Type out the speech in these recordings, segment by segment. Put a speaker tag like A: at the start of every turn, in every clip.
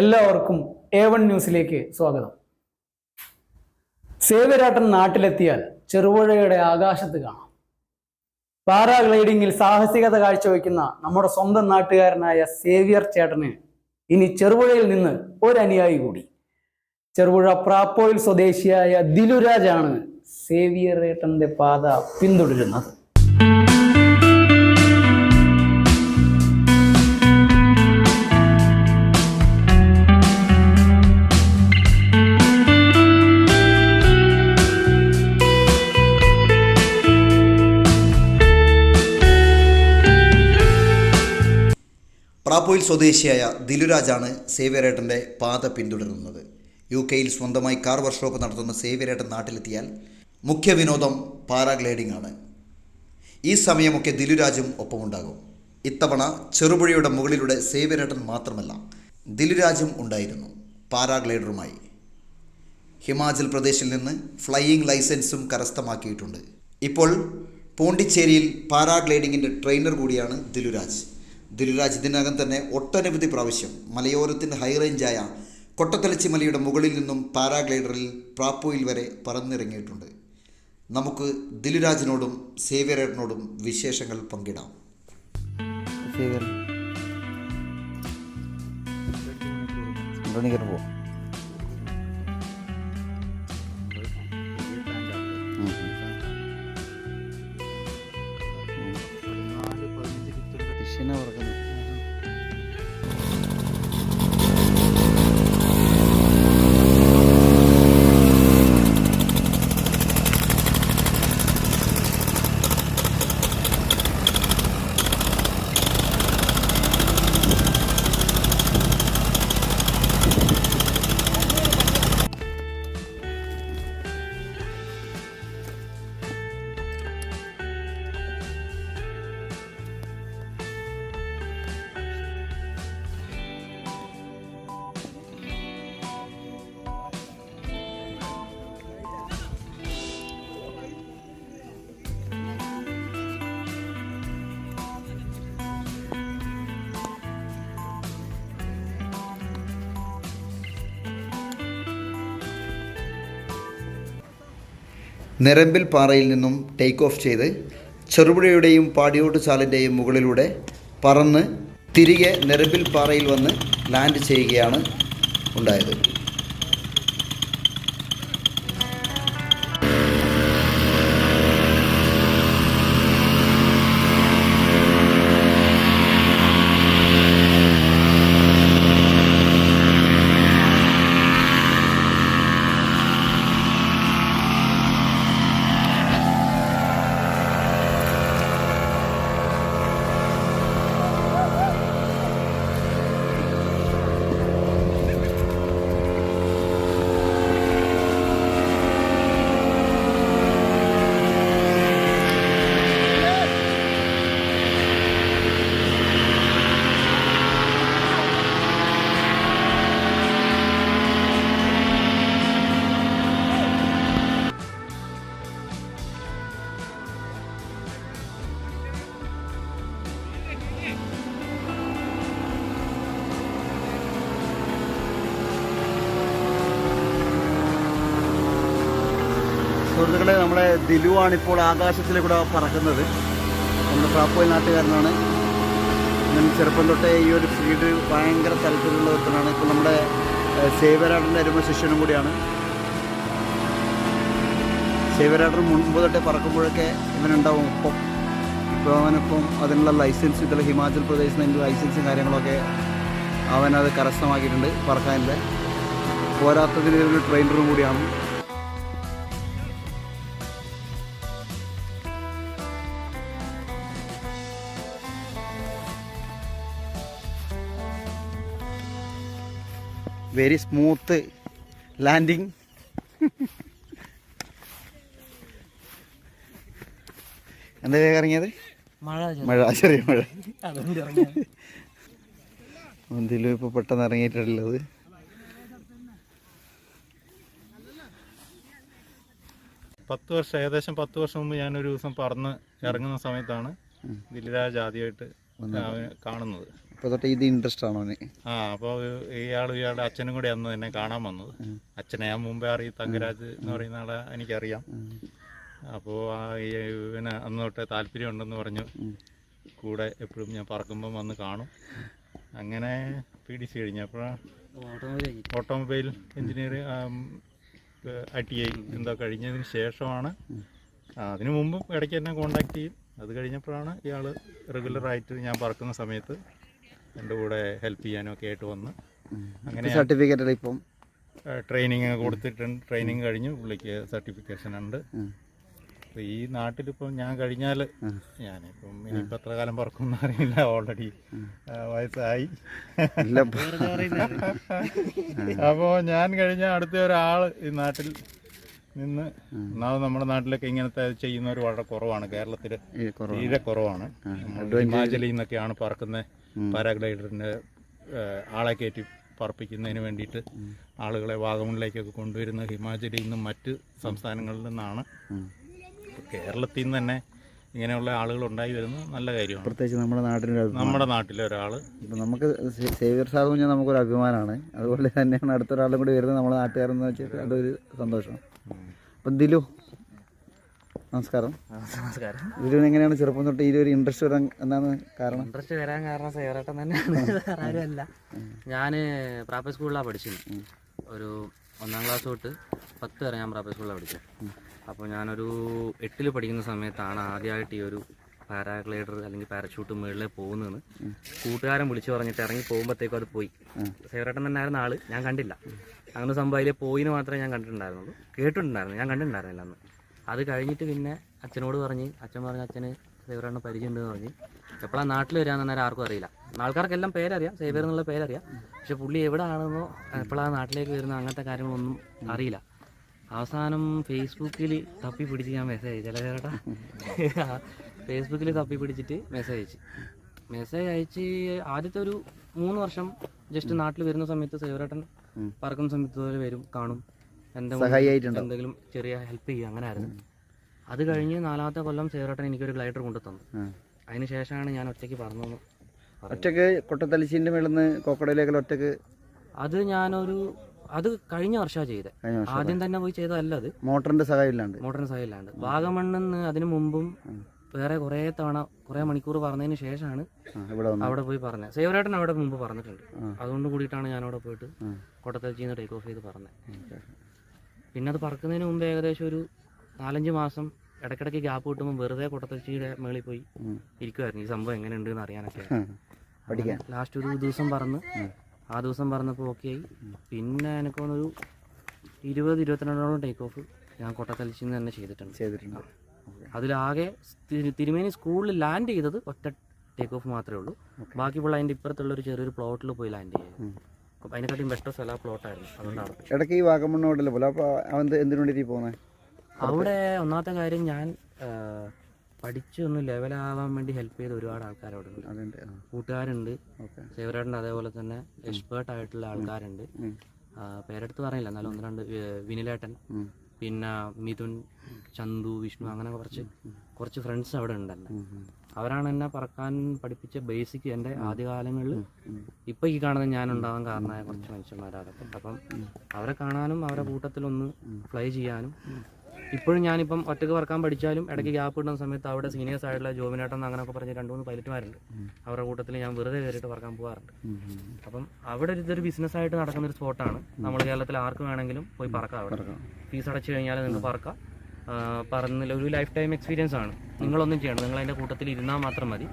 A: എല്ലാവർക്കും A one ന്യൂസിലേക്ക് സ്വാഗതം. സേവരാട്ടൻ നാട്ടിലെത്തിയാൽ ചെറുപുഴയുടെ ആകാശത്ത് കാണാം. പാരാഗ്ലൈഡിങ്ങിൽ സാഹസികത കാഴ്ചവെക്കുന്ന നമ്മുടെ സ്വന്തം നാട്ടുകാരനായ സേവിയർ ചേട്ടന് ഇനി ചെറുപുഴയിൽ നിന്ന് ഒരനുയായി കൂടി. ചെറുപുഴ പ്രാപ്പോയിൽ സ്വദേശിയായ ദിലുരാജാണ് സേവിയർ ഏട്ടന്റെ പാത പിന്തുടരുന്നത്.
B: പ്രാപ്പോയിൽ സ്വദേശിയായ ദിലുരാജാണ് സേവ്യരേട്ടന്റെ പാത പിന്തുടരുന്നത്. യു കെയിൽ സ്വന്തമായി കാർ വർക്ക്ഷോപ്പ് നടത്തുന്ന സേവ്യരേട്ടൻ നാട്ടിലെത്തിയാൽ മുഖ്യ വിനോദം പാരാഗ്ലൈഡിംഗ് ആണ് ഈ സമയമൊക്കെ ദിലുരാജും ഒപ്പമുണ്ടാകും. ഇത്തവണ ചെറുപുഴയുടെ മുകളിലൂടെ സേവ്യരേട്ടൻ മാത്രമല്ല ദിലുരാജും ഉണ്ടായിരുന്നു പാരാഗ്ലൈഡറുമായി. ഹിമാചൽ പ്രദേശിൽ നിന്ന് ഫ്ലൈയിങ് ലൈസൻസും കരസ്ഥമാക്കിയിട്ടുണ്ട്. ഇപ്പോൾ പോണ്ടിച്ചേരിയിൽ പാരാഗ്ലൈഡിങ്ങിന്റെ ട്രെയിനർ കൂടിയാണ് ദിലുരാജ്. ദിലുരാജ് ഇതിനകം തന്നെ ഒട്ടനവധി പ്രാവശ്യം മലയോരത്തിന്റെ ഹൈറേഞ്ചായ കൊട്ടത്തലച്ചി മലയുടെ മുകളിൽ നിന്നും പാരാഗ്ലൈഡറിൽ പ്രാപ്പോയിൽ വരെ പറന്നിറങ്ങിയിട്ടുണ്ട്. നമുക്ക് ദിലുരാജിനോടും സേവ്യരേട്ടനോടും വിശേഷങ്ങൾ പങ്കിടാം.
C: സേവ്യർ. പോവും
B: നിരമ്പിൽ പാറയിൽ നിന്നും ടേക്ക് ഓഫ് ചെയ്ത് ചെറുപുഴയുടെയും പാടിയോട്ട് ചാലിന്റെയും മുകളിലൂടെ പറന്ന് തിരികെ നിരമ്പിൽ പാറയിൽ വന്ന് ലാൻഡ് ചെയ്യുകയാണ് ഉണ്ടായത്.
C: സുഹൃത്തുക്കളെ നമ്മുടെ ദിലുവാണ് ഇപ്പോൾ ആകാശത്തിലൂടെ പറക്കുന്നത്. നമ്മുടെ പ്രാപ്പോയിൽ നാട്ടുകാരനാണ്. ഞാൻ ചെറുപ്പം തൊട്ടേ ഈ ഒരു ഫീൽഡ് ഭയങ്കര താല്പര്യമുള്ള ഒരുത്തനാണ് ഇപ്പോൾ നമ്മുടെ സേവരാടന്റെ അരുമ ശിഷ്യനും കൂടിയാണ്. സേവരാടൻ മുൻപ് തൊട്ടേ പറക്കുമ്പോഴൊക്കെ ഇവനുണ്ടാവും ഒപ്പം. ഇപ്പോൾ അവനിപ്പം അതിനുള്ള ലൈസൻസ് ഇതുള്ള ഹിമാചൽ പ്രദേശിൽ നിന്ന് ലൈസൻസും കാര്യങ്ങളൊക്കെ അവനത് കരസ്ഥമാക്കിയിട്ടുണ്ട് പറക്കാനില്ല പോരാത്തതിന് ഒരു ട്രെയിനറും കൂടിയാണ്. വെരി സ്മൂത്ത് ലാൻഡിങ് എന്താ വേഗം ഇറങ്ങിയത്?
A: മഴ
C: മഴ ചെറിയ മഴ. എന്തെങ്കിലും ഇപ്പോൾ പെട്ടെന്ന് ഇറങ്ങിയിട്ടുള്ളത്.
D: പത്ത് വർഷം ഏകദേശം പത്ത് വർഷം മുമ്പ് ഞാനൊരു ദിവസം പറന്ന് ഇറങ്ങുന്ന സമയത്താണ് ദില്ലിരാജ് ആദ്യമായിട്ട് കാണുന്നത്.
B: ഇപ്പോൾ തൊട്ട് ഇത് ഇൻട്രസ്റ്റ് ആണോ
D: ആ അപ്പോൾ ഇയാൾ ഇയാളുടെ അച്ഛനും കൂടി അന്ന് എന്നെ കാണാൻ വന്നത്. അച്ഛനെ ഞാൻ മുമ്പേ അറിയും തങ്കരാജ് എന്ന് പറയുന്ന ആളെ എനിക്കറിയാം. അപ്പോൾ ഇവന് അന്ന് തൊട്ടേ താല്പര്യമുണ്ടെന്ന് പറഞ്ഞു. കൂടെ എപ്പോഴും ഞാൻ പറക്കുമ്പം വന്ന് കാണും. അങ്ങനെ പി ഡി സി കഴിഞ്ഞപ്പോഴാണ് automobile engineering I T I എന്തോ കഴിഞ്ഞതിന് ശേഷമാണ്. അതിന് അതിനു മുമ്പും ഇടയ്ക്ക് എന്നെ കോണ്ടാക്ട് ചെയ്യും. അത് കഴിഞ്ഞപ്പോഴാണ് ഇയാൾ റെഗുലറായിട്ട് ഞാൻ പറക്കുന്ന സമയത്ത് എന്റെ കൂടെ ഹെൽപ്പ് ചെയ്യാനും ഒക്കെ ആയിട്ട് വന്ന്. അങ്ങനെ
B: സർട്ടിഫിക്കറ്റ് ഇപ്പം?
D: ട്രെയിനിങ് കൊടുത്തിട്ടുണ്ട്. ട്രെയിനിങ് കഴിഞ്ഞു. പുള്ളിക്ക് സർട്ടിഫിക്കേഷൻ ഉണ്ട്. അപ്പോൾ ഈ നാട്ടിലിപ്പം ഞാൻ കഴിഞ്ഞാൽ ഞാനിപ്പം ഇനിയിപ്പോൾ എത്ര കാലം പറക്കുമെന്ന് അറിയില്ല. ഓൾറെഡി വയസ്സായി. അപ്പോൾ ഞാൻ കഴിഞ്ഞ അടുത്ത ഒരാൾ ഈ നാട്ടിൽ നിന്ന് ഒന്നാമത് നമ്മുടെ നാട്ടിലൊക്കെ ഇങ്ങനത്തെ ചെയ്യുന്നവർ വളരെ കുറവാണ്. കേരളത്തിൽ തീരെ കുറവാണ്. ഹിമാചലിൽ നിന്നൊക്കെയാണ് പറക്കുന്ന. പാരാഗ്ലൈഡറിന്റെ ആളെ കയറ്റി പറപ്പിക്കുന്നതിന് വേണ്ടിയിട്ട് ആളുകളെ വാഗമണിലേക്കൊക്കെ കൊണ്ടുവരുന്നത് ഹിമാചലിൽ നിന്നും മറ്റ് സംസ്ഥാനങ്ങളിൽ നിന്നാണ് കേരളത്തിൽ നിന്ന് തന്നെ ഇങ്ങനെയുള്ള ആളുകൾ ഉണ്ടായി വരുന്നത് നല്ല കാര്യമാണ്.
B: പ്രത്യേകിച്ച് നമ്മുടെ നാട്ടിലെ
D: നമ്മുടെ നാട്ടിലെ ഒരാൾ
B: ഇപ്പം നമുക്ക് സേവ്യർ എന്ന് പറഞ്ഞാൽ നമുക്കൊരു അഭിമാനമാണ്. അതുപോലെ തന്നെയാണ് അടുത്തൊരാളും കൂടി വരുന്നത് നമ്മുടെ നാട്ടുകാരെന്ന് വെച്ചാൽ അതൊരു സന്തോഷം. അപ്പം ദിലു നമസ്കാരം.
C: നമസ്കാരം.
B: ഇതിന് എങ്ങനെയാണ് ചെറുപ്പം തൊട്ട് ഈ ഒരു ഇൻട്രസ്റ്റ് വരാൻ എന്താണ് കാരണം?
C: ഇൻട്രസ്റ്റ് വരാൻ കാരണം സേവറേട്ടൻ തന്നെയാണ്. ആരുമല്ല. ഞാൻ പ്രാപ്പ സ്കൂളിലാണ് പഠിച്ചത്. ഒരു ഒന്നാം ക്ലാസ് തൊട്ട് പത്ത് വരെ ഞാൻ പ്രാപ്പ സ്കൂളിലാണ് പഠിച്ചത്. അപ്പോൾ ഞാനൊരു എട്ടിൽ പഠിക്കുന്ന സമയത്താണ് ആദ്യമായിട്ട് ഈ ഒരു പാരാഗ്ലൈഡർ അല്ലെങ്കിൽ പാരഷൂട്ട് മുകളിലെ പോകുന്നതെന്ന് കൂട്ടുകാരൻ വിളിച്ചു പറഞ്ഞിട്ട് ഇറങ്ങി പോകുമ്പോഴത്തേക്കും അത് പോയി. സേവറേട്ടൻ തന്നെ ആയിരുന്ന ആൾ. ഞാൻ കണ്ടില്ല. അങ്ങനെ സംഭവം അതിലെ പോയിന്ന് മാത്രമേ ഞാൻ കണ്ടിട്ടുണ്ടായിരുന്നുള്ളൂ. കേട്ടിട്ടുണ്ടായിരുന്നു. ഞാൻ കണ്ടിട്ടുണ്ടായിരുന്നില്ല അന്ന്. അത് കഴിഞ്ഞിട്ട് പിന്നെ അച്ഛനോട് പറഞ്ഞ് അച്ഛൻ പറഞ്ഞ അച്ഛന് സേവറേട്ടന് പരിചയമുണ്ടെന്ന് പറഞ്ഞ്. എപ്പോഴാണ് നാട്ടിൽ വരാന്ന് നേരം ആർക്കും അറിയില്ല. ആൾക്കാർക്കെല്ലാം പേരറിയാം സൈബർ എന്നുള്ള പേരറിയാം. പക്ഷെ പുള്ളി എവിടെ ആണെന്നോ എപ്പോഴാണ് നാട്ടിലേക്ക് വരുന്ന അങ്ങനത്തെ കാര്യങ്ങളൊന്നും അറിയില്ല. അവസാനം ഫേസ്ബുക്കിൽ തപ്പി പിടിച്ച് ഞാൻ മെസ്സേജ് അയച്ചു. അല്ലേ ചേട്ടാ? ഫേസ്ബുക്കിൽ തപ്പി പിടിച്ചിട്ട് മെസ്സേജ് അയച്ചു. മെസ്സേജ് അയച്ച് ആദ്യത്തെ ഒരു മൂന്ന് വർഷം ജസ്റ്റ് നാട്ടിൽ വരുന്ന സമയത്ത് സേവരേട്ടൻ പറക്കുന്ന സമയത്ത് വരും കാണും.
B: സഹായിയായിട്ടുണ്ടോ?
C: എന്തെങ്കിലും ചെറിയ ഹെൽപ്പ് ചെയ്യുക അങ്ങനെ ആയിരുന്നു അത് കഴിഞ്ഞ് നാലാമത്തെ കൊല്ലം സേവരേട്ടൻ എനിക്കൊരു ഗ്ലൈഡർ കൊണ്ടു തന്നു അതിന് ശേഷമാണ് ഞാൻ ഒറ്റയ്ക്ക് പറഞ്ഞു
B: ഒറ്റയ്ക്ക് കൊട്ടത്തലിച്ചിന്റെ മേളിൽ നിന്ന് കോക്കടയിലേക്ക് ഒറ്റയ്ക്ക്
C: അത് ഞാനൊരു അത് കഴിഞ്ഞ വർഷമാണ് ചെയ്തത്. ആദ്യം തന്നെ പോയി ചെയ്തതല്ല അത്.
B: മോട്ടറിന്റെ സഹായം
C: മോട്ടറിന്റെ സഹായമില്ലാണ്ട്. വാഗമണ്ണെന്ന് അതിനു മുമ്പും വേറെ കുറേ തവണ കുറേ മണിക്കൂർ പറഞ്ഞതിന് ശേഷമാണ് അവിടെ പോയി പറഞ്ഞത്. സേവരേട്ടൻ അവിടെ മുമ്പ് പറഞ്ഞിട്ടുണ്ട്. അതുകൊണ്ട് കൂടിയിട്ടാണ് ഞാൻ അവിടെ പോയിട്ട് കൊട്ടത്തച്ചിൽ ടേക്ക് ഓഫ് ചെയ്ത് പറഞ്ഞത്. പിന്നെ അത് പറക്കുന്നതിന് മുമ്പ് ഏകദേശം ഒരു നാലഞ്ച് മാസം ഇടയ്ക്കിടയ്ക്ക് ഗ്യാപ്പ് കിട്ടുമ്പോൾ വെറുതെ കൊട്ടത്തച്ചിയുടെ മേളിൽ പോയി ഇരിക്കുമായിരുന്നു ഈ സംഭവം എങ്ങനെയുണ്ട് എന്ന് അറിയാനൊക്കെ ലാസ്റ്റ് ഒരു ദിവസം പറന്ന് ആ ദിവസം പറഞ്ഞപ്പോൾ ഓക്കെ ആയി. പിന്നെ എനിക്ക് തോന്നുന്നു ഒരു ഇരുപത് ഇരുപത്തിരണ്ടോളം ടേക്ക് ഓഫ് ഞാൻ കൊട്ടത്തലിച്ചിൽ നിന്ന് തന്നെ ചെയ്തിട്ടുണ്ട്.
B: ചെയ്തിട്ടുണ്ട്.
C: അതിലാകെ തിരുമേനി സ്കൂളിൽ ലാൻഡ് ചെയ്തത് ഒറ്റ ടേക്ക് ഓഫ് മാത്രമേ ഉള്ളൂ. ബാക്കി ഇപ്പോൾ അതിന്റെ ഇപ്പുറത്തുള്ള ഒരു ചെറിയൊരു പ്ലോട്ടിൽ പോയി ലാൻഡ് അപ്പം അതിനെക്കാട്ടിയും ബെസ്റ്റ് സ്ഥലം ആ പ്ലോട്ടായിരുന്നു അതുകൊണ്ടാണ്.
B: ഇടയ്ക്ക് ഈ വാഗമണ്ണോട്ടല്ലേ പോലെ അപ്പോൾ അവൻ എന്ത് എന്തിനു വേണ്ടിയിട്ട് പോകുന്നത്
C: അവിടെ ഒന്നാമത്തെ കാര്യം ഞാൻ പഠിച്ച് ഒന്ന് ലെവലാവാൻ വേണ്ടി ഹെൽപ്പ് ചെയ്ത ഒരുപാട് ആൾക്കാരവിടെ ഉണ്ട്. കൂട്ടുകാരുണ്ട്.
B: ഓക്കെ.
C: അതേപോലെ തന്നെ എക്സ്പേർട്ട് ആയിട്ടുള്ള ആൾക്കാരുണ്ട്. പേരെടുത്ത് പറയില്ല എന്നാലും ഒന്ന് രണ്ട് വിനിലേട്ടൻ പിന്നെ മിഥുൻ ചന്തു വിഷ്ണു അങ്ങനെ കുറച്ച് കുറച്ച് ഫ്രണ്ട്സ് അവിടെ ഉണ്ട് എന്റെ അവരാണ് എന്നെ പറക്കാൻ പഠിപ്പിച്ച ബേസിക് എന്റെ ആദ്യകാലങ്ങളിൽ ഇപ്പം ഈ കാണുന്ന ഞാൻ ഉണ്ടാവാൻ കാരണമായ കുറച്ച് മനുഷ്യന്മാരതൊക്കെ അപ്പം അവരെ കാണാനും അവരെ കൂട്ടത്തിലൊന്ന് ഫ്ലൈ ചെയ്യാനും ഇപ്പോഴും ഞാനിപ്പം ഒറ്റയ്ക്ക് പറക്കാൻ പഠിച്ചാലും ഇടയ്ക്ക് ഗ്യാപ്പ് കിട്ടുന്ന സമയത്ത് അവിടെ സീനിയേഴ്സ് ആയിട്ടുള്ള ജോബിനേട്ടൻ അങ്ങനെയൊക്കെ പറഞ്ഞ് രണ്ട് മൂന്ന് പൈലറ്റുമാരുണ്ട് അവരുടെ കൂട്ടത്തിൽ ഞാൻ വെറുതെ കയറിയിട്ട് പറക്കാൻ പോകാറുണ്ട് അപ്പം അവിടെ ഇതൊരു ബിസിനസ്സായിട്ട് നടക്കുന്ന ഒരു സ്പോട്ടാണ് നമ്മൾ കേരളത്തിൽ ആർക്ക് വേണമെങ്കിലും പോയി പറക്കാം അവിടെ. ഫീസ് അടച്ചു കഴിഞ്ഞാൽ നിങ്ങൾക്ക് പറക്കാം. ആ, പറന്നില്ല. ഒരു ലൈഫ് ടൈം എക്സ്പീരിയൻസ് ആണ്. നിങ്ങളൊന്നും ചെയ്യണം നിങ്ങൾ അതിന്റെ കൂട്ടത്തിൽ ഇരുന്നാൽ മാത്രം മതി.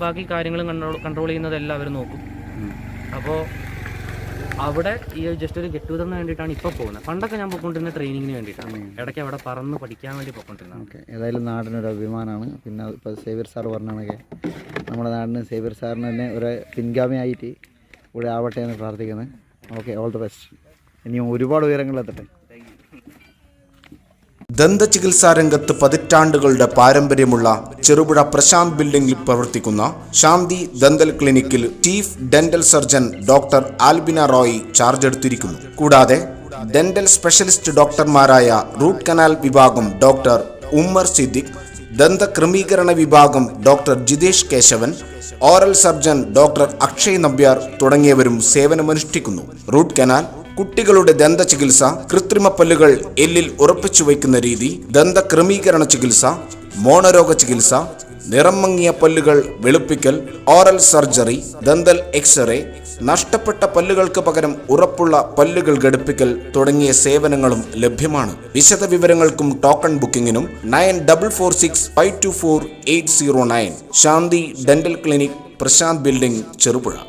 C: ബാക്കി കാര്യങ്ങളും കൺട്രോൾ കൺട്രോൾ ചെയ്യുന്നതെല്ലാം അവർ നോക്കും. അപ്പോൾ അവിടെ ഈ ജസ്റ്റ് ഒരു ഗെറ്റ് ടുഗദറിന് വേണ്ടിയിട്ടാണ് ഇപ്പോൾ പോകുന്നത്. പണ്ടൊക്കെ ഞാൻ പോയിക്കൊണ്ടിരുന്ന ട്രെയിനിങ്ങിന് വേണ്ടിയിട്ടാണ്. ഇടയ്ക്ക് അവിടെ പറന്ന് പഠിക്കാൻ വേണ്ടി പോയിക്കൊണ്ടിരുന്നത്
B: ഓക്കെ. ഏതായാലും നാടിനൊരു അഭിമാനമാണ്. പിന്നെ ഇപ്പോൾ സേവിയർ സാർ പറഞ്ഞാണൊക്കെ നമ്മുടെ നാടിന് സേവിയർ സാറിന് തന്നെ ഒരു പിൻഗാമിയായിട്ട് ഇവിടെ ആവട്ടെ എന്ന് പ്രാർത്ഥിക്കുന്നത് ഓക്കെ. ഓൾ ദി ബെസ്റ്റ് ഇനിയും ഒരുപാട് ഉയരങ്ങളിലെത്തട്ടെ
E: ദന്തചികിത്സാ രംഗത്ത് പതിറ്റാണ്ടുകളുടെ പാരമ്പര്യമുള്ള ചെറുപുഴ പ്രശാന്ത് ബിൽഡിംഗിൽ പ്രവർത്തിക്കുന്ന ശാന്തി ദന്തൽ ക്ലിനിക്കിൽ chief dental surgeon doctor Albina Roy charge എടുത്തിരിക്കുന്നു. കൂടാതെ ഡെന്റൽ സ്പെഷ്യലിസ്റ്റ് ഡോക്ടർമാരായ റൂട്ട് കനാൽ വിഭാഗം ഡോക്ടർ ഉമ്മർ സിദ്ദിഖ് ദന്ത ക്രമീകരണ വിഭാഗം doctor Jithesh Keshavan oral surgeon doctor Akshay Nambiar തുടങ്ങിയവരും സേവനമനുഷ്ഠിക്കുന്നു. റൂട്ട് കനാൽ കുട്ടികളുടെ ദന്ത ചികിത്സ കൃത്രിമ പല്ലുകൾ എല്ലിൽ ഉറപ്പിച്ചു വയ്ക്കുന്ന രീതി ദന്ത ക്രമീകരണ ചികിത്സ മോണരോഗ ചികിത്സ നിറം മങ്ങിയ പല്ലുകൾ വെളുപ്പിക്കൽ ഓറൽ സർജറി ദന്തൽ എക്സ്റേ നഷ്ടപ്പെട്ട പല്ലുകൾക്ക് പകരം ഉറപ്പുള്ള പല്ലുകൾ ഘടിപ്പിക്കൽ തുടങ്ങിയ സേവനങ്ങളും ലഭ്യമാണ്. വിശദ വിവരങ്ങൾക്കും token ബുക്കിംഗിനും nine double four six five two four eight zero nine. Shanthi dental clinic Prashanth building Cherupuzha.